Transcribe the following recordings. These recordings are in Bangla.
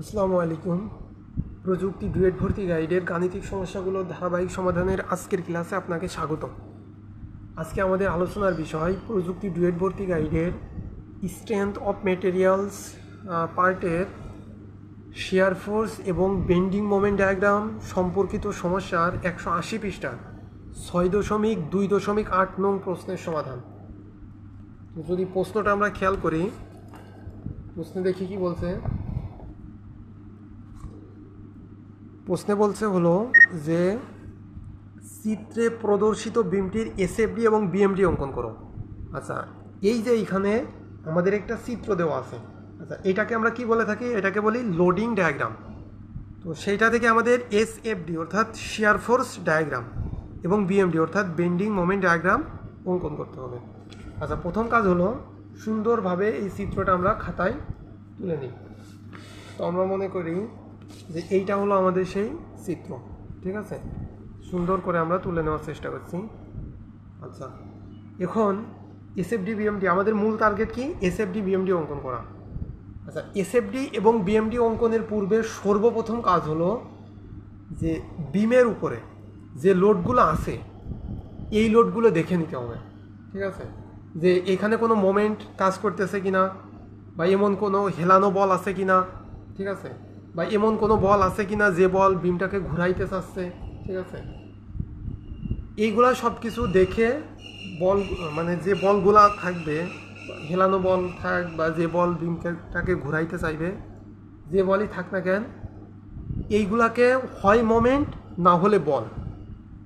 আসসালামু আলাইকুম। প্রযুক্তি ডুয়েট ভর্তি গাইডের গাণিতিক সমস্যাগুলোর ধারাবাহিক সমাধানের আজকের ক্লাসে আপনাকে স্বাগত আজকে আমাদের আলোচনার বিষয় প্রযুক্তি ডুয়েট ভর্তি গাইডের স্ট্রেংথ অফ মেটেরিয়ালস পার্টের শেয়ার ফোর্স এবং বেন্ডিং মোমেন্ট ডায়াগ্রাম সম্পর্কিত সমস্যার একশো আশি পৃষ্ঠার ছয় দশমিক দুই দশমিক আট নং প্রশ্নের সমাধান। যদি প্রশ্নটা আমরা খেয়াল করি, প্রশ্নে দেখি কি বলছে? প্রশ্নে বলছে হলো যে, চিত্রে প্রদর্শিত বিমটির এসএফডি এবং বিএমডি অঙ্কন করো। আচ্ছা এই যে এইখানে আমাদের একটা চিত্র দেওয়া আছে। আচ্ছা এটাকে আমরা কি বলে থাকি? এটাকে বলি লোডিং ডায়াগ্রাম। তো সেইটা থেকে আমাদের এসএফডি অর্থাৎ শিয়ার ফোর্স ডায়াগ্রাম এবং বিএমডি অর্থাৎ বেন্ডিং মোমেন্ট ডায়াগ্রাম অঙ্কন করতে হবে। আচ্ছা প্রথম কাজ হলো সুন্দরভাবে এই চিত্রটা আমরা খাতায় তুলে নিই। তো আমরা মনে করি যে এইটা হলো আমাদের সেই চিত্র, ঠিক আছে? সুন্দর করে আমরা তুলে নেওয়ার চেষ্টা করছি। আচ্ছা এখন এসএফডি বিএমডি আমাদের মূল টার্গেট কি? এসএফডি বিএমডি অঙ্কন করা। আচ্ছা এসএফডি এবং বিএমডি অঙ্কনের পূর্বে সর্বপ্রথম কাজ হলো যে বিমের উপরে যে লোডগুলো আছে, এই লোডগুলো দেখে নিতে হবে, ঠিক আছে? যে এখানে কোনো মোমেন্ট কাজ করতেছে কিনা বা এমন কোনো হেলানো বল আছে কিনা, ঠিক আছে? বা এমন কোনো বল আছে কি না, যে বল বিমটাকে ঘুরাইতে চাচ্ছে, ঠিক আছে? এইগুলা সব কিছু দেখে বল মানে যে বলগুলা থাকবে, হেলানো বল থাক বা যে বল বিমটাকে ঘুরাইতে চাইবে, যে বলই থাক না কেন, এইগুলাকে হয় মোমেন্ট, না হলে বল।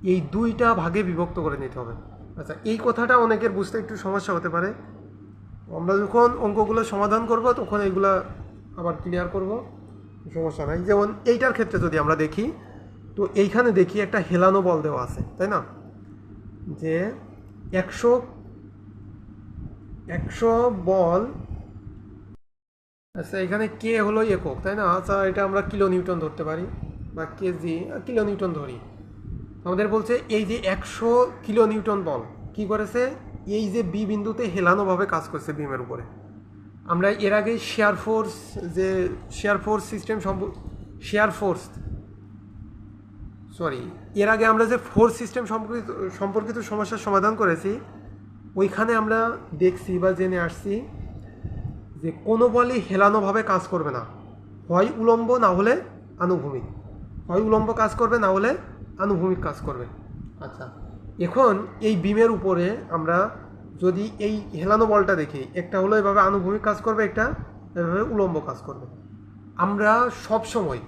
এই দুইটা ভাগে বিভক্ত করে নিতে হবে। আচ্ছা এই কথাটা অনেকের বুঝতে একটু সমস্যা হতে পারে। আমরা যখন অঙ্কগুলো সমাধান করব, তখন এইগুলা আবার ক্লিয়ার করব। সমস্যা নাই। যেমন এইটার ক্ষেত্রে যদি আমরা দেখি, তো এইখানে দেখি একটা হেলানো বল দেওয়া আছে, তাই না? যে একশো একশো বল আচ্ছা এখানে কে হলো একক, তাই না? আচ্ছা এটা আমরা কিলো নিউটন ধরতে পারি, বা কেজি কিলো নিউটন ধরি। আমাদের বলছে এই যে একশো কিলো নিউটন বল, কি করেছে? এই যে বি বিন্দুতে হেলানোভাবে কাজ করছে বিমের উপরে। আমরা এর আগে শেয়ার ফোর্স যে শেয়ার ফোর্স সিস্টেম সম্প শেয়ার ফোর্স সরি এর আগে আমরা যে ফোর্স সিস্টেম সম্পর্কিত সম্পর্কিত সমস্যার সমাধান করেছি ওইখানে আমরা দেখছি বা জেনে আসছি যে কোনো বলই হেলানোভাবে কাজ করবে না। হয় উলম্ব না হলে আনুভূমিক। হয় উলম্ব কাজ করবে না হলে আনুভূমিক কাজ করবে। আচ্ছা। এখন এই বিমের উপরে আমরা যদি এই হেলানো বলটা দেখি, একটা হলো এভাবে আনুভূমিক কাজ করবে, একটা এভাবে উলম্ব কাজ করবে। আমরা সব সময়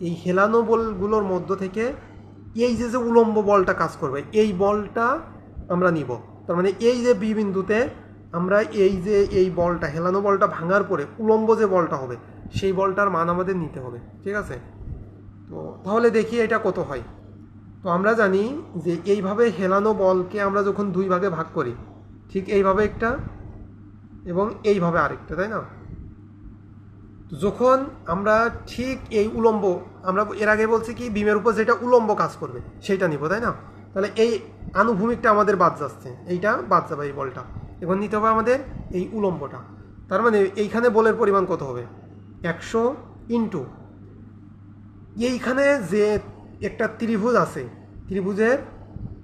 এই হেলানো বলগুলোর মধ্য থেকে এই যে যে উলম্ব বলটা কাজ করবে, এই বলটা আমরা নিব। তার মানে এই যে বি বিন্দুতে আমরা এই যে এই বলটা, হেলানো বলটা ভাঙার পরে উলম্ব যে বলটা হবে, সেই বলটার মান আমাদের নিতে হবে, ঠিক আছে? তো তাহলে দেখি এটা কত হয়। তো আমরা জানি যে এইভাবে হেলানো বলকে আমরা যখন দুই ভাগে ভাগ করি ঠিক এইভাবে একটা এবং এইভাবে আরেকটা, তাই না? যখন আমরা ঠিক এই উলম্ব, আমরা এর আগে বলছি কি, বিমের উপর যেটা উলম্ব কাজ করবে, সেইটা নিব, তাই না? তাহলে এই আনুভূমিকটা আমাদের বাদ যাচ্ছে, এইটা বাদ যাবে এই বলটা। এখন নিতে হবে আমাদের এই উলম্বটা। তার মানে এইখানে বলের পরিমাণ কত হবে? একশো ইন্টু। এইখানে যে একটা ত্রিভুজ আছে, ত্রিভুজের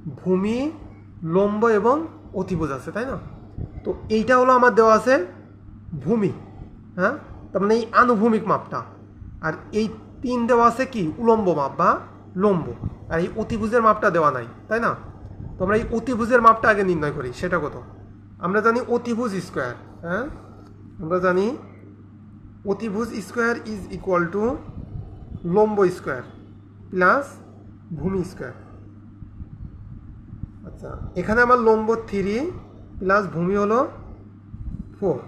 ভূমি, লম্ব এবং অতিভুজ আছে, তাই না? তো এইটা হলো আমার দেওয়া আছে ভূমি হ্যাঁ? তার মানে এই আনুভূমিক মাপটা। আর এই তিন দেওয়া আছে কি? উলম্ব মাপ বা লম্ব। আর এই অতিভুজের মাপটা দেওয়া নাই, তাই না? তো আমরা এই অতিভুজের মাপটা আগে নির্ণয় করি, সেটা কত? আমরা জানি অতিভুজ স্কোয়ার হ্যাঁ? আমরা জানি অতিভুজ স্কোয়ার ইজ ইকুয়াল টু লম্ব স্কোয়ার প্লাস ভূমি স্কোয়ার। আচ্ছা এখানে আমার লম্ব থ্রি প্লাস ভূমি হলো ফোর।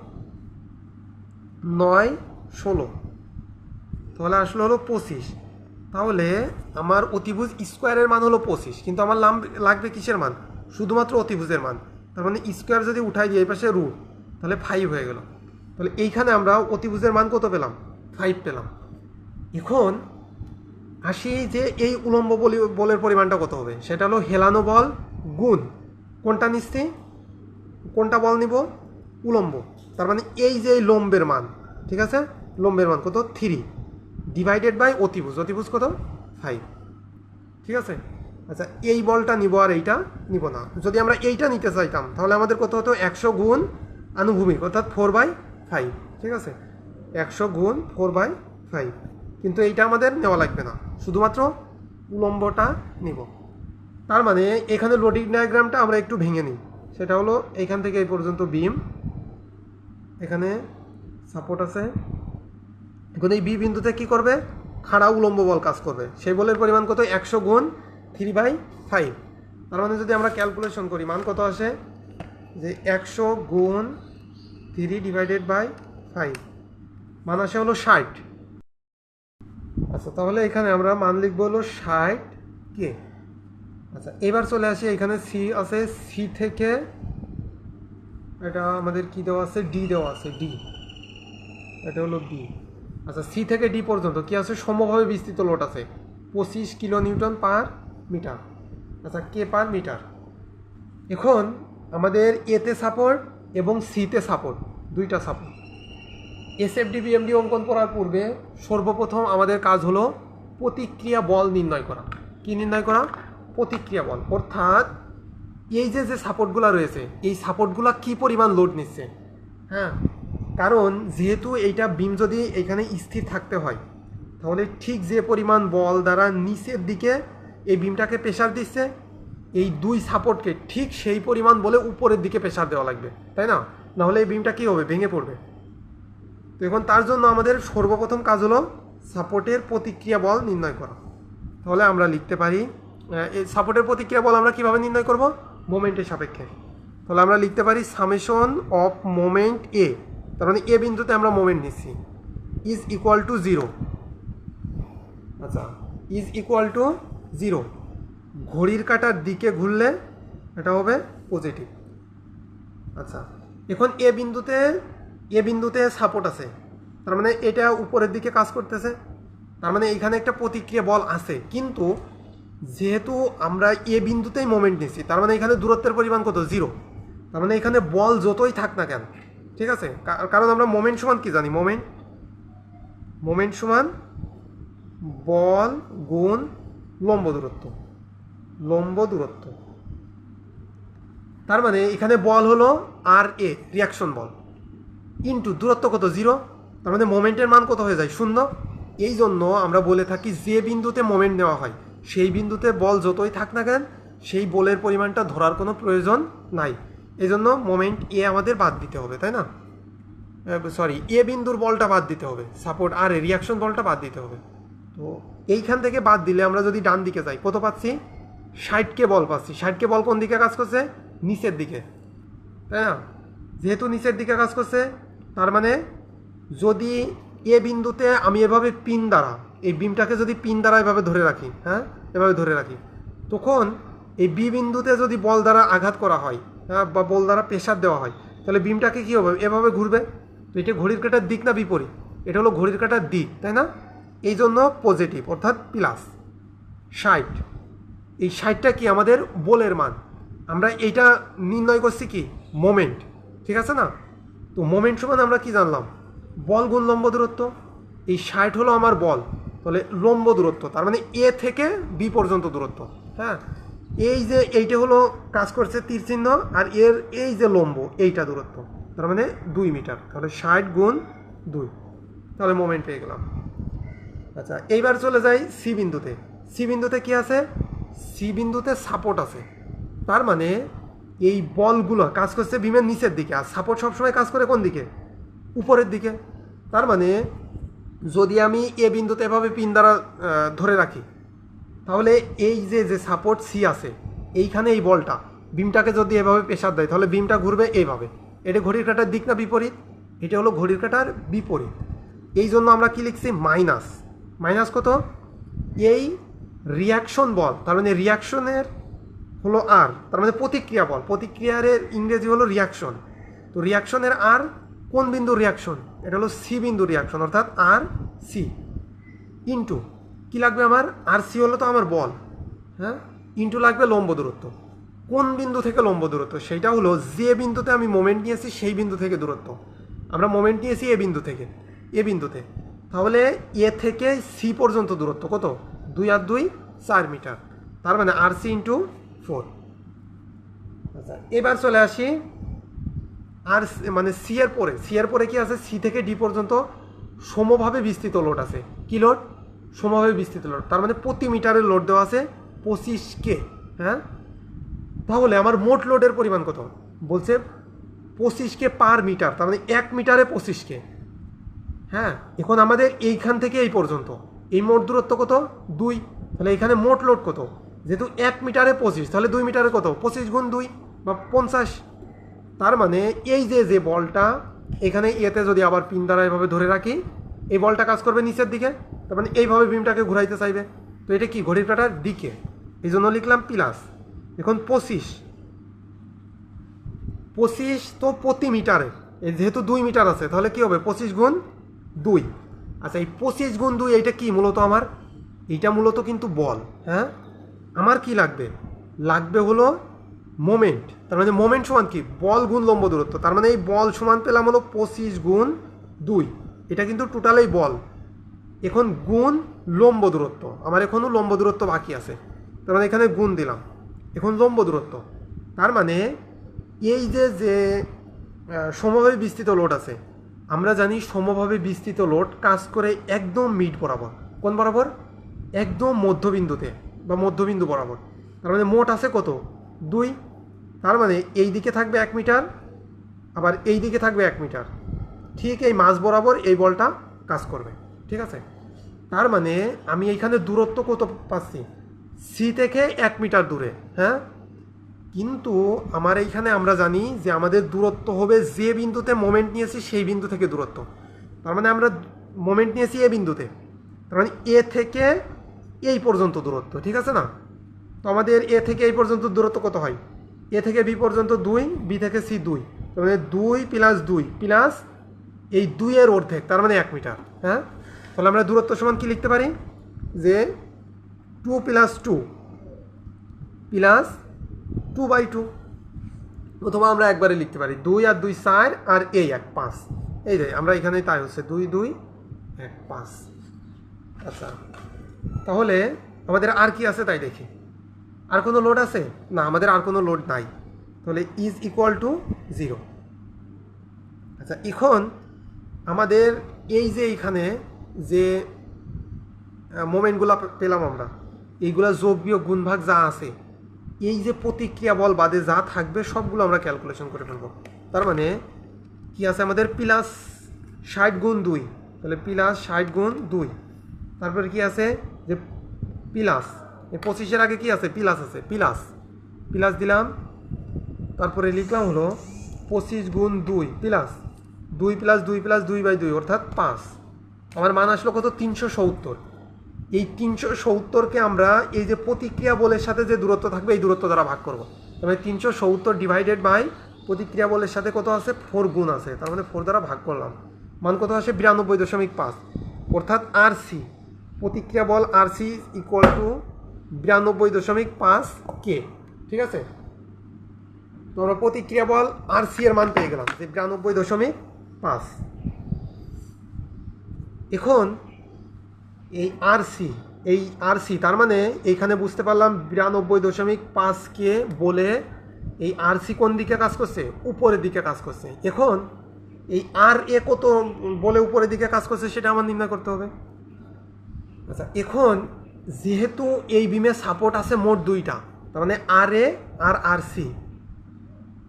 নয়, ষোলো। তাহলে আসলে হলো পঁচিশ। তাহলে আমার অতিভুজ স্কোয়ারের মান হলো পঁচিশ, কিন্তু আমার লাম লাগবে কিসের মান? শুধুমাত্র অতিভুজের মান। তার মানে স্কোয়ার যদি উঠাই দিই এই পাশে রুট, তাহলে ফাইভ হয়ে গেল। তাহলে এইখানে আমরা অতিভুজের মান কত পেলাম? ফাইভ পেলাম। এখন আসি যে এই উলম্ব বলি বলের পরিমাণটা কত হবে? সেটা হলো হেলানো বল গুণ। কোনটা নিচ্ছি কোনটা বল নিব? উলম্ব। তার মানে এই যে এই লম্বের মান, ঠিক আছে? লম্বের মান কত? থ্রি। ডিভাইডেড বাই অতিভুজ। অতিভুজ কত? ফাইভ ঠিক আছে? আচ্ছা এই বলটা নিব আর এইটা নিব না। যদি আমরা এইটা নিতে চাইতাম, তাহলে আমাদের কত হতো? একশো গুণ আনুভূমিক, অর্থাৎ ফোর বাই ফাইভ ঠিক আছে? একশো গুণ ফোর বাই ফাইভ কিন্তু এইটা আমাদের নেওয়া লাগবে না। শুধুমাত্র উলম্বটা নিব। তার মানে এখানে লোডিং ডায়াগ্রামটা আমরা একটু ভেঙে নিই। সেটা হলো এখান থেকে এই পর্যন্ত বিম এখানে সাপোর্ট আছে। এখন এই বি বিন্দুতে কি করবে? খাড়া উলম্ব বল কাজ করবে। সেই বলের পরিমাণ কত? একশো গুণ থ্রি বাই ফাইভ তার মানে যদি আমরা ক্যালকুলেশন করি, মান কত আসে? যে একশো গুণ থ্রি ডিভাইডেড বাই ফাইভ মান আসে হলো ষাট। আচ্ছা তাহলে এখানে আমরা মান লিখব হলো ষাট কে? আচ্ছা এবার চলে আসি এখানে সি আছে সি থেকে এটা আমাদের কি দেওয়া আছে? ডি দেওয়া আছে ডি এটা হলো বি আচ্ছা সি থেকে ডি পর্যন্ত কি আছে? সমভাবে বিস্তৃত লোড আছে। পঁচিশ কিলো নিউটন পার মিটার। আচ্ছা কে পার মিটার। এখন আমাদের এতে সাপোর্ট এবং সিতে সাপোর্ট দুইটা সাপোর্ট এসএফডি বিএমডি অঙ্কন করার পূর্বে সর্বপ্রথম আমাদের কাজ হলো প্রতিক্রিয়া বল নির্ণয় করা। কি নির্ণয় করা? প্রতিক্রিয়া বল অর্থাৎ এই যে যে সাপোর্টগুলো রয়েছে, এই সাপোর্টগুলো কি পরিমাণ লোড নিচ্ছে? হ্যাঁ? কারণ যেহেতু এইটা বিম যদি এখানে স্থির থাকতে হয়, তাহলে ঠিক যে পরিমাণ বল দ্বারা নিচের দিকে এই বিমটাকে প্রেশার দিচ্ছে, এই দুই সাপোর্টকে ঠিক সেই পরিমাণ বলে উপরের দিকে প্রেশার দেওয়া লাগবে, তাই না? নাহলে এই বিমটা কী হবে? ভেঙে পড়বে। তো এখন তার জন্য আমাদের সর্বপ্রথম কাজ হলো সাপোর্টের প্রতিক্রিয়া বল নির্ণয় করা। তাহলে আমরা লিখতে পারি সাপোর্টের প্রতিক্রিয়া বল আমরা কীভাবে নির্ণয় করব? মোমেন্টের সাপেক্ষে। তাহলে আমরা লিখতে পারি সামেশন অফ মোমেন্ট এ তার মানে এ বিন্দুতে আমরা মোমেন্ট নিচ্ছি। ইজ ইকুয়াল টু জিরো আচ্ছা ইজ ইকুয়াল টু জিরো ঘড়ির কাটার দিকে ঘুরলে এটা হবে পজিটিভ আচ্ছা এখন এ বিন্দুতে এ বিন্দুতে সাপোর্ট আছে। তার মানে এটা উপরের দিকে কাজ করতেছে। তার মানে এখানে একটা প্রতিক্রিয়া বল আছে। কিন্তু যেহেতু আমরা এ বিন্দুতেই মোমেন্ট নিচ্ছি তার মানে এখানে দূরত্বের পরিমাণ কত? জিরো তার মানে এখানে বল যতই থাক না কেন, ঠিক আছে? কারণ আমরা মোমেন্ট সমান কি জানি? মোমেন্ট মোমেন্ট সমান বল গুণ লম্ব দূরত্ব। লম্ব দূরত্ব। তার মানে এখানে বল হলো আর এ রিয়াকশন বল। ইন্টু দূরত্ব কত? জিরো তার মানে মোমেন্টের মান কত হয়ে যায়? শূন্য। এই জন্য আমরা বলে থাকি যে বিন্দুতে মোমেন্ট নেওয়া হয় সেই বিন্দুতে বল যতই থাক না কেন, সেই বলের পরিমাণটা ধরার কোনো প্রয়োজন নাই। এই জন্য মোমেন্ট এ আমাদের বাদ দিতে হবে, তাই না? সরি এ বিন্দুর বলটা বাদ দিতে হবে। সাপোর্ট আর রিয়াকশন বলটা বাদ দিতে হবে। তো এইখান থেকে বাদ দিলে আমরা যদি ডান দিকে যাই, কত পাচ্ছি? ষাটকে বল পাচ্ছি। ষাটকে বল কোন দিকে কাজ করছে? নিচের দিকে। তাই না? যেহেতু নিচের দিকে কাজ করছে, তার মানে যদি এ বিন্দুতে আমি এভাবে পিন দ্বারা এই বিমটাকে যদি পিন দ্বারা এভাবে ধরে রাখি হ্যাঁ? এভাবে ধরে রাখি, তখন এই বি বিন্দুতে যদি বল দ্বারা আঘাত করা হয় হ্যাঁ বা বল দ্বারা প্রেশার দেওয়া হয়, তাহলে বিমটাকে কী হবে? এভাবে ঘুরবে। তো এটা ঘড়ির কাটার দিক না বিপরীত? এটা হলো ঘড়ির কাটার দিক, তাই না? এই জন্য পজিটিভ অর্থাৎ প্লাস ষাট এই ষাটটা কি? আমাদের বলের মান। আমরা এইটা নির্ণয় করছি কি? মোমেন্ট ঠিক আছে না? তো মোমেন্ট সমান আমরা কি জানলাম? বল গুণ লম্ব দূরত্ব। এই ষাট হলো আমার বল। তাহলে লম্ব দূরত্ব, তার মানে এ থেকে বি পর্যন্ত দূরত্ব হ্যাঁ? এই যে এইটা হলো কাজ করছে তীর চিহ্ন আর এর এই যে লম্ব, এইটা দূরত্ব, তার মানে দুই মিটার, তাহলে ষাট গুণ দুই, তাহলে মোমেন্ট পেয়ে গেলাম। আচ্ছা এইবার চলে যাই সি বিন্দুতে সি বিন্দুতে কি আছে? সি বিন্দুতে সাপোর্ট আছে, তার মানে এই বলগুলো কাজ করছে বিমের নিচের দিকে, আর সাপোর্ট সবসময় কাজ করে কোন দিকে? উপরের দিকে, তার মানে যদি আমি এ বিন্দুতে এভাবে পিন দ্বারা ধরে রাখি, তাহলে এই যে যে সাপোর্ট সি আছে, এইখানে এই বলটা, বিমটাকে যদি এভাবে প্রেশার দেয়, তাহলে বিমটা ঘুরবে এইভাবে। এটা ঘড়ির কাটার দিক না বিপরীত? এটা হলো ঘড়ির কাটার বিপরীত। এই জন্য আমরা কি লিখছি? মাইনাস। মাইনাস কত? এই রিয়াকশন বল, তার মানে রিয়াকশনের হলো আর তার মানে প্রতিক্রিয়া বল। প্রতিক্রিয়ার ইংরেজি হলো রিয়াকশন তো রিয়াকশনের আর কোন বিন্দু রিয়াকশন এটা হলো সি বিন্দু রিয়াকশন অর্থাৎ আর সি ইন্টু কি লাগবে আমার? আর সি হলো তো আমার বল হ্যাঁ? ইন্টু লাগবে লম্ব দূরত্ব। কোন বিন্দু থেকে লম্ব দূরত্ব? সেইটা হলো যে বিন্দুতে আমি মোমেন্ট নিয়েছি, সেই বিন্দু থেকে দূরত্ব। আমরা মোমেন্ট নিয়েছি এ বিন্দু থেকে, এ বিন্দুতে। তাহলে এ থেকে সি পর্যন্ত দূরত্ব কত? দুই আর দুই, চার মিটার। তার মানে আর সি ইন্টু ফোর আচ্ছা এবার চলে আসি আর মানে সি এর পরে সি এর পরে কি আছে? সি থেকে ডি পর্যন্ত সমভাবে বিস্তৃত লোড আছে। কি লোড সমভাবে বিস্তৃত লোড তার মানে প্রতি মিটারের লোড দেওয়া আছে পঁচিশ কে হ্যাঁ? তাহলে আমার মোট লোডের পরিমাণ কত? বলছে পঁচিশ কে পার মিটার তার মানে এক মিটারে পঁচিশ কে হ্যাঁ? এখন আমাদের এইখান থেকে এই পর্যন্ত। এই মোট দূরত্ব কত? দুই। তাহলে এখানে মোট লোড কত? যেহেতু এক মিটারে পঁচিশ, তাহলে দুই মিটারে কত? পঁচিশ গুণ দুই বা পঞ্চাশ। তার মানে এই যে যে বলটা, এখানে এতে যদি আবার পিন দ্বারা এভাবে ধরে রাখি, এই বলটা কাজ করবে নিচের দিকে, তার মানে এইভাবে বিমটাকে ঘুরাইতে চাইবে। তো এটা কি, ঘড়ির কাটার দিকে? এই জন্য লিখলাম প্লাস এখন পঁচিশ। পঁচিশ তো প্রতি মিটারে। এই যেহেতু দুই মিটার আছে, তাহলে কি হবে? পঁচিশ গুণ দুই। আচ্ছা এই পঁচিশ গুণ দুই, এইটা কি মূলত আমার? এইটা মূলত কিন্তু বল হ্যাঁ? আমার কি লাগবে? লাগবে হলো মোমেন্ট তার মানে মোমেন্ট সমান কি? বল গুণ লম্ব দূরত্ব। তার মানে এই বল সমান পেলাম হলো পঁচিশ গুণ দুই। এটা কিন্তু টোটালেই বল। এখন গুণ লম্ব দূরত্ব। আমার এখনও লম্ব দূরত্ব বাকি আছে। তার মানে এখানে গুণ দিলাম। এখন লম্ব দূরত্ব। তার মানে এই যে যে সমভাবে বিস্তৃত লোড আছে, আমরা জানি সমভাবে বিস্তৃত লোড কাজ করে একদম মিড বরাবর। কোন বরাবর? একদম মধ্যবিন্দুতে বা মধ্যবিন্দু বরাবর। তার মানে মোট আছে কত? দুই। তার মানে এই দিকে থাকবে এক মিটার, আবার এই দিকে থাকবে এক মিটার। ঠিক এই মাঝ বরাবর এই বলটা কাজ করবে। ঠিক আছে? তার মানে আমি এইখানে দূরত্ব কত পাচ্ছি? সি থেকে এক মিটার দূরে হ্যাঁ? কিন্তু আমার এইখানে আমরা জানি যে আমাদের দূরত্ব হবে যে বিন্দুতে মোমেন্ট নিয়েছি সেই বিন্দু থেকে দূরত্ব। তার মানে আমরা মোমেন্ট নিয়েছি এ বিন্দুতে। তার মানে এ থেকে এই পর্যন্ত দূরত্ব, ঠিক আছে না? তো আমাদের এ থেকে এই পর্যন্ত দূরত্ব কত হয়? এ থেকে বি পর্যন্ত দুই, বি থেকে সি দুই। মানে দুই প্লাস দুই প্লাস এই দুইয়ের অর্ধেক, তার মানে এক মিটার হ্যাঁ? তাহলে আমরা দূরত্ব সমান কি লিখতে পারি? যে two plus two plus two by two অথবা আমরা একবারে লিখতে পারি দুই আর দুই চার আর এই এক পাঁচ। এই যে, আমরা এখানে তাই হচ্ছে দুই দুই, এক পাঁচ। আচ্ছা তাহলে আমাদের আর কি আছে তাই দেখি। আর কোনো লোড আছে? না, আমাদের আর কোনো লোড নাই। তাহলে ইজ ইকুয়াল টু জিরো আচ্ছা এখন আমাদের এই যে এইখানে যে মোমেন্টগুলো পেলাম আমরা, এইগুলা যোগ, বিয়োগ, গুণভাগ যা আছে, এই যে প্রতিক্রিয়া বল বাদে যা থাকবে সবগুলো আমরা ক্যালকুলেশন করে ফেলব। তার মানে কি আছে আমাদের? প্লাস ষাট গুণ দুই। তাহলে প্লাস ষাট গুণ দুই। তারপরে কি আছে? যে প্লাস পঁচিশের আগে কি আছে? প্লাস আছে প্লাস প্লাস দিলাম। তারপরে লিখলাম হলো পঁচিশ গুণ দুই প্লাস দুই প্লাস দুই প্লাস দুই বাই দুই, অর্থাৎ পাঁচ। আমার মান আসলো কত? তিনশো সত্তর। এই তিনশো সত্তরকে আমরা এই যে প্রতিক্রিয়া বলের সাথে যে দূরত্ব থাকবে, এই দূরত্ব দ্বারা ভাগ করব। মানে তিনশো সত্তর ডিভাইডেড বাই প্রতিক্রিয়া বলের সাথে কত আছে? ফোর গুণ আছে। তার মানে ফোর দ্বারা ভাগ করলাম। মান কত আসে? বিরানব্বই দশমিক পাঁচ। অর্থাৎ আর সি প্রতিক্রিয়া বল আর সি ইকুয়াল টু বিরানব্বই দশমিক পাঁচ কে ঠিক আছে? তো আমরা প্রতিক্রিয়া বল আর সি এর মান পেয়ে গেলাম, যে বিরানব্বই দশমিক পাঁচ। এখন এই আর সি এই আর সি তার মানে এইখানে বুঝতে পারলাম বিরানব্বই দশমিক পাঁচ কে বলে এই আর সি কোন দিকে কাজ করছে? উপরের দিকে কাজ করছে। এখন এই আর এ কত বলে উপরের দিকে কাজ করছে, সেটা আমার নির্ণয় করতে হবে। আচ্ছা এখন যেহেতু এই বিমে সাপোর্ট আছে মোট দুইটা, তার মানে আর এ আর আর সি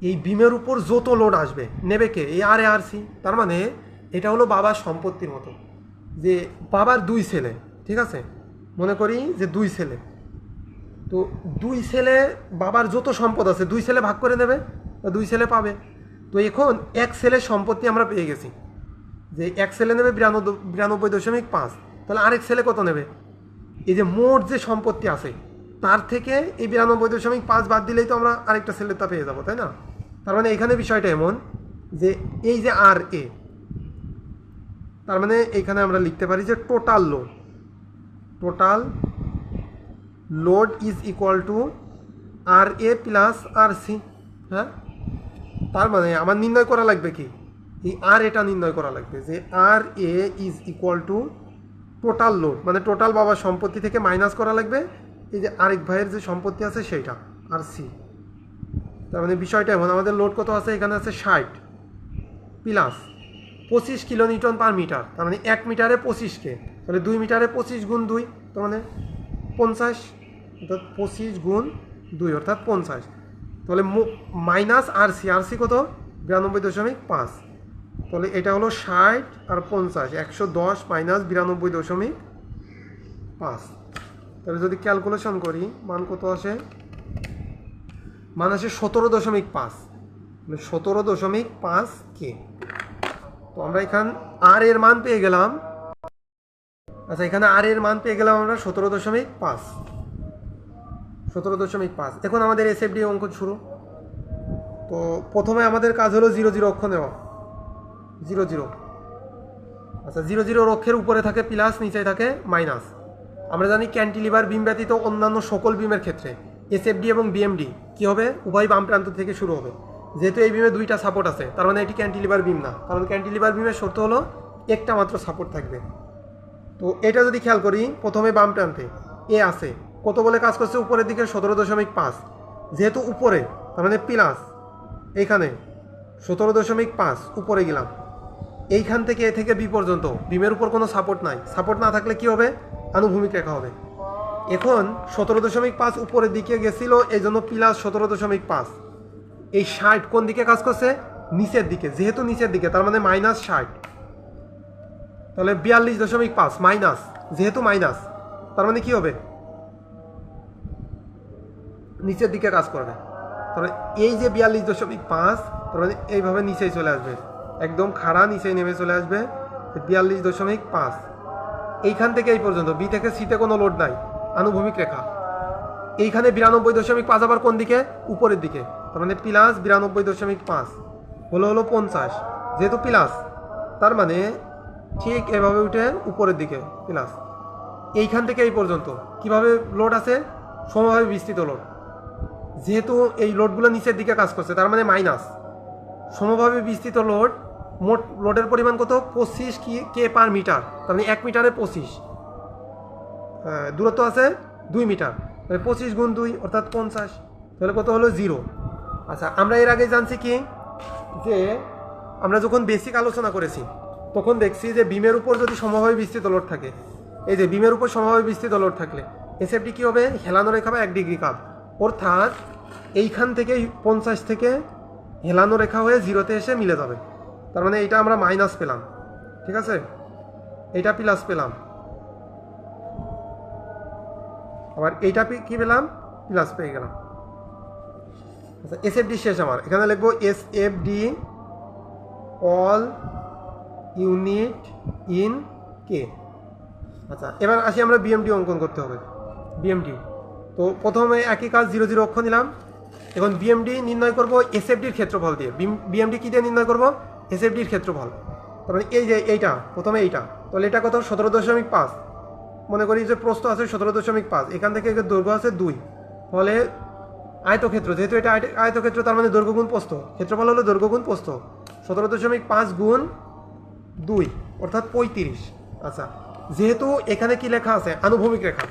এই বিমের উপর যত লোড আসবে, নেবে কে? এই আর এ আর সি তার মানে এটা হলো বাবার সম্পত্তির মতো। যে বাবার দুই ছেলে, ঠিক আছে? মনে করি যে দুই ছেলে। তো দুই ছেলে, বাবার যত সম্পদ আছে, দুই ছেলে ভাগ করে নেবে বা দুই ছেলে পাবে। তো এখন এক ছেলের সম্পত্তি আমরা পেয়ে গেছি। যে এক ছেলে নেবে বিরানব্বই বিরানব্বই দশমিক পাঁচ, তাহলে আরেক ছেলে কত নেবে? এই যে মোট যে সম্পত্তি আছে, তার থেকে এই বিরানব্বই দশমিক পাঁচ বাদ দিলেই তো আমরা আরেকটা ছেলেরটা পেয়ে যাব, তাই না? তার মানে এখানে বিষয়টা এমন যে এই যে আর এ, তার মানে এখানে আমরা লিখতে পারি যে total load total load is equal to R A plus R C হ্যাঁ? তার মানে আমার নির্ণয় করা লাগবে কি? এই আর এটা নির্ণয় করা লাগবে যে R A is equal to total load মানে টোটাল বাবার সম্পত্তি থেকে মাইনাস করা লাগবে। এই যে আরেক ভাইয়ের যে সম্পত্তি আছে সেইটা, আর সি তার মানে বিষয়টা এমন, আমাদের লোড কত আছে? এখানে আছে ষাট প্লাস পঁচিশ কিলোনিউটন পার মিটার, তার মানে এক মিটারে পঁচিশকে তাহলে দুই মিটারে পঁচিশ গুণ দুই, তার মানে পঞ্চাশ, অর্থাৎ পঁচিশ গুণ দুই, অর্থাৎ পঞ্চাশ। তাহলে minus R C R C কত? বিরানব্বই দশমিক পাঁচ। তাহলে এটা হলো ষাট আর পঞ্চাশ, একশো দশ মাইনাস বিরানব্বই দশমিক পাঁচ। তাহলে যদি ক্যালকুলেশন করি, মান কত আসে? মান আসে সতেরো দশমিক পাঁচ। সতেরো দশমিক পাঁচ কে তো আমরা এখান আর এর মান পেয়ে গেলাম। আচ্ছা এখানে আর এর মান পেয়ে গেলাম আমরা সতেরো দশমিক পাঁচ। সতেরো দশমিক পাঁচ। এখন আমাদের এসএফডি অঙ্ক শুরু। তো প্রথমে আমাদের কাজ হলো জিরো জিরো অক্ষ নেওয়া। Zero zero. আচ্ছা জিরো জিরো অক্ষের উপরে থাকে প্লাস নিচে থাকে মাইনাস আমরা জানি ক্যান্টিলিভার বিম ব্যতীত অন্যান্য সকল বিমের ক্ষেত্রে এসএফডি এবং বিএমডি কী হবে? উভয় বাম প্রান্ত থেকে শুরু হবে। যেহেতু এই বিমে দুইটা সাপোর্ট আছে, তার মানে এটি ক্যান্টিলিভার বিম না। কারণ ক্যান্টিলিভার বিমের শর্ত হলো একটা মাত্র সাপোর্ট থাকবে। তো এটা যদি খেয়াল করি, প্রথমে বাম প্রান্তে এ আছে, কত বলে কাজ করছে? উপরের দিকে সতেরো দশমিক পাঁচ। যেহেতু উপরে, তার মানে প্লাস এখানে সতেরো দশমিক পাঁচ, উপরে গেলাম। এইখান থেকে এ থেকে বি পর্যন্ত। বিমের উপর কোনো সাপোর্ট নাই। সাপোর্ট না থাকলে কি হবে? আনুভূমিক রেখা হবে। এখন সতেরো দশমিক পাঁচ উপরের দিকে গেছিল এই জন্য প্লাস সতেরো দশমিক পাঁচ। এই ষাট কোন দিকে কাজ করছে? নিচের দিকে, যেহেতু নিচের দিকে, তার মানে মাইনাস ষাট। তাহলে বিয়াল্লিশ দশমিক পাঁচ মাইনাস যেহেতু মাইনাস তার মানে কি হবে? নিচের দিকে কাজ করবে। তাহলে এই যে বিয়াল্লিশ দশমিক পাঁচ, তার মানে এইভাবে নিচেই চলে আসবে। একদম খাড়া নিচে নেমে চলে আসবে বিয়াল্লিশ দশমিক পাঁচ। এইখান থেকে এই পর্যন্ত, বি থেকে সিতে কোনো লোড নাই, আনুভূমিক রেখা। এইখানে বিরানব্বই দশমিক পাঁচ আবার কোন দিকে? উপরের দিকে, তার মানে প্লাস বিরানব্বই দশমিক পাঁচ, হলো হলো পঞ্চাশ, যেহেতু প্লাস, তার মানে ঠিক এভাবে উঠে উপরের দিকে, প্লাস। এইখান থেকে এই পর্যন্ত, কীভাবে লোড আছে? সমভাবে বিস্তৃত লোড। যেহেতু এই লোডগুলো নিচের দিকে কাজ করছে, তার মানে মাইনাস। সমভাবে বিস্তৃত লোড মোট লোডের পরিমাণ কত? পঁচিশ কি কে পার মিটার তার মানে এক মিটারে পঁচিশ। আহ, দূরত্ব আছে দুই মিটার তাহলে পঁচিশ গুণ দুই অর্থাৎ পঞ্চাশ। তাহলে কত হলো? জিরো আচ্ছা আমরা এর আগে জানছি কি? যে আমরা যখন বেসিক আলোচনা করেছি তখন দেখছি যে বিমের উপর যদি সমভাবে বিস্তৃত লোড থাকে এই যে বিমের উপর সমভাবে বিস্তৃত লোড থাকলে এসএফটি কী হবে? হেলানো রেখা বা এক ডিগ্রি কাপ অর্থাৎ এইখান থেকে পঞ্চাশ থেকে হেলানো রেখা হয়ে জিরোতে এসে মিলে যাবে। তার মানে এটা আমরা মাইনাস পেলাম, ঠিক আছে? এইটা প্লাস পেলাম। আবার এইটা কি পেলাম? প্লাস পেয়ে গেলাম। আচ্ছা এস এফ ডি শেষ আমার। এখানে লিখব S F D all unit in K আচ্ছা এবার আসি আমরা বিএমডি অঙ্কন করতে হবে। বিএমডি তো প্রথমে একই কাজ জিরো জিরো অক্ষ নিলাম। এখন বিএমডি নির্ণয় করব এসএফডির ক্ষেত্রফল দিয়ে। বিএমডি কী দিয়ে নির্ণয় করব? এসএফডির ক্ষেত্রফল তার মানে এই যে এইটা, প্রথমে এইটা, তাহলে এটা কত? সতেরো দশমিক পাঁচ। মনে করি যে প্রস্থ আছে সতেরো দশমিক পাঁচ। এখান থেকে দৈর্ঘ্য আছে দুই। ফলে আয়তক্ষেত্র, যেহেতু এটা আয়ত- আয়তক্ষেত্র, তার মানে দৈর্ঘ্য গুণ প্রস্থ। ক্ষেত্রফল হলো দৈর্ঘ্য গুণ প্রস্থ। সতেরো দশমিক পাঁচ গুণ দুই, অর্থাৎ পঁয়ত্রিশ। আচ্ছা যেহেতু এখানে কি লেখা আছে? আনুভূমিক রেখা।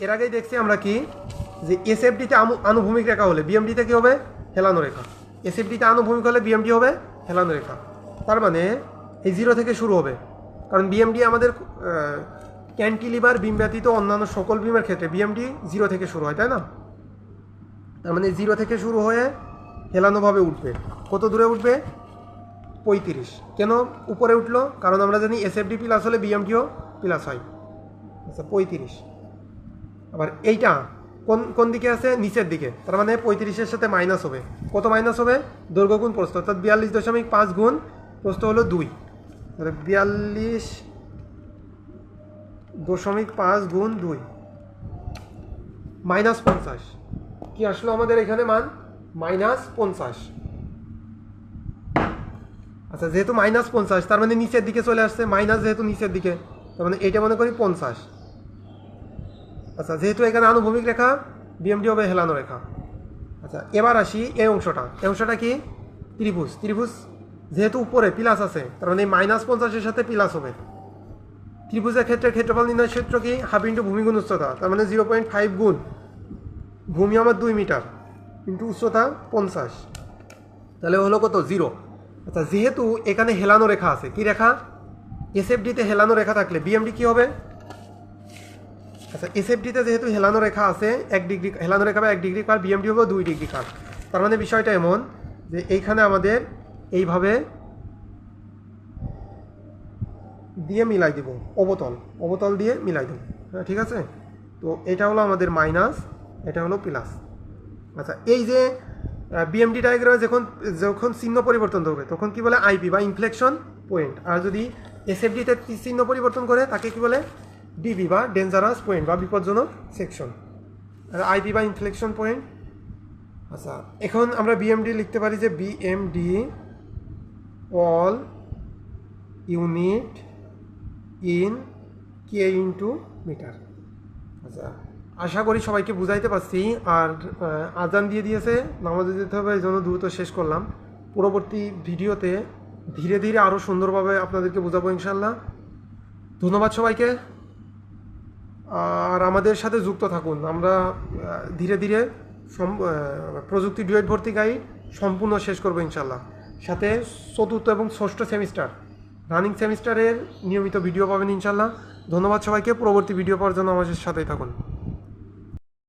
এর আগেই দেখছি আমরা কি? যে এসএফডিতে আনুভূমিক রেখা হলে বিএমডিতে কি হবে? হেলানো রেখা। এসএফডিতে আনুভূমিক হলে বিএমডি হবে? হেলানো রেখা তার মানে এই জিরো থেকে শুরু হবে। কারণ বিএমডি আমাদের ক্যান্টিলিভার বিম ব্যতীত অন্যান্য সকল বিমের ক্ষেত্রে বিএমডি জিরো থেকে শুরু হয়, তাই না? তার মানে জিরো থেকে শুরু হয়ে হেলানোভাবে উঠবে। কত দূরে উঠবে? পঁয়ত্রিশ। কেন? উপরে উঠল, কারণ আমরা জানি এসএফডি প্লাস হলে বিএমডিও প্লাস হয়। আচ্ছা পঁয়ত্রিশ। আবার এইটা কোন কোন দিকে আছে? নিচের দিকে। তার মানে পঁয়ত্রিশের সাথে মাইনাস হবে। কত মাইনাস হবে? দৈর্ঘ্য গুণ প্রস্থ, অর্থাৎ বিয়াল্লিশ দশমিক পাঁচ গুণ প্রস্থ হলো দুই। বিয়াল্লিশ দশমিক পাঁচ গুণ দুই। মাইনাস পঞ্চাশ। কি আসলো আমাদের এখানে মান? মাইনাস পঞ্চাশ। আচ্ছা যেহেতু মাইনাস পঞ্চাশ, তার মানে নিচের দিকে চলে আসছে। মাইনাস যেহেতু নিচের দিকে, তার মানে এইটা মনে করি পঞ্চাশ। আচ্ছা যেহেতু এখানে আনুভূমিক রেখা বিএমডি হবে হেলানো রেখা। আচ্ছা এবার আসি এই অংশটা। এই অংশটা কি? ত্রিভুজ। ত্রিভুজ যেহেতু উপরে প্লাস আছে, তার মানে মাইনাস পঞ্চাশের সাথে প্লাস হবে। ত্রিভুজের ক্ষেত্রে ক্ষেত্রফল নির্ণয় ক্ষেত্র কি? হাফ ইন্টু ভূমি গুণ উচ্চতা তার মানে জিরো পয়েন্ট ফাইভ গুণ। ভূমি আমার দুই মিটার কিন্তু উচ্চতা পঞ্চাশ। তাহলে হলো কত? জিরো আচ্ছা যেহেতু এখানে হেলানো রেখা আছে, কি রেখা? এসএফডিতে হেলানো রেখা থাকলে বিএমডি কি হবে? আচ্ছা এসএফডিতে যেহেতু হেলানো রেখা আছে, এক ডিগ্রি, হেলানো রেখা বা এক ডিগ্রি কার বিএমডি হবে দুই ডিগ্রি কার। তার মানে বিষয়টা এমন যে এইখানে আমাদের এইভাবে দিয়ে মিলাই দিব, অবতল অবতল দিয়ে মিলাই দেব। হ্যাঁ ঠিক আছে? তো এটা হলো আমাদের মাইনাস এটা হলো প্লাস আচ্ছা এই যে বিএমডি ডায়াগ্রামে যখন যখন চিহ্ন পরিবর্তন হবে তখন কি বলে আইপি বা ইনফ্লেকশন পয়েন্ট আর যদি এসএফডিতে চিহ্ন পরিবর্তন করে, তাকে কি বলে? ডিবি বা ডেঞ্জারাস পয়েন্ট বা বিপজ্জনক সেকশন আর আইপি বা ইনফ্লেকশন পয়েন্ট আচ্ছা এখন আমরা বিএমডি লিখতে পারি যে BMD all unit in K into metre আচ্ছা আশা করি সবাইকে বুঝাইতে পারছি। আর আজান দিয়ে দিয়েছে, নামাজে যেতে হবে, এই জন্য দ্রুত শেষ করলাম। পরবর্তী ভিডিওতে ধীরে ধীরে আরও সুন্দরভাবে আপনাদেরকে বোঝাবো ইনশাল্লাহ ধন্যবাদ সবাইকে। আর আমাদের সাথে যুক্ত থাকুন। আমরা ধীরে ধীরে প্রযুক্তি ডুয়েট ভর্তি গাইড সম্পূর্ণ শেষ করব ইনশাল্লাহ সাথে চতুর্থ এবং ষষ্ঠ সেমিস্টার, রানিং সেমিস্টারের নিয়মিত ভিডিও পাবেন ইনশাল্লাহ ধন্যবাদ সবাইকে। পরবর্তী ভিডিও পাওয়ার জন্য আমাদের সাথেই থাকুন।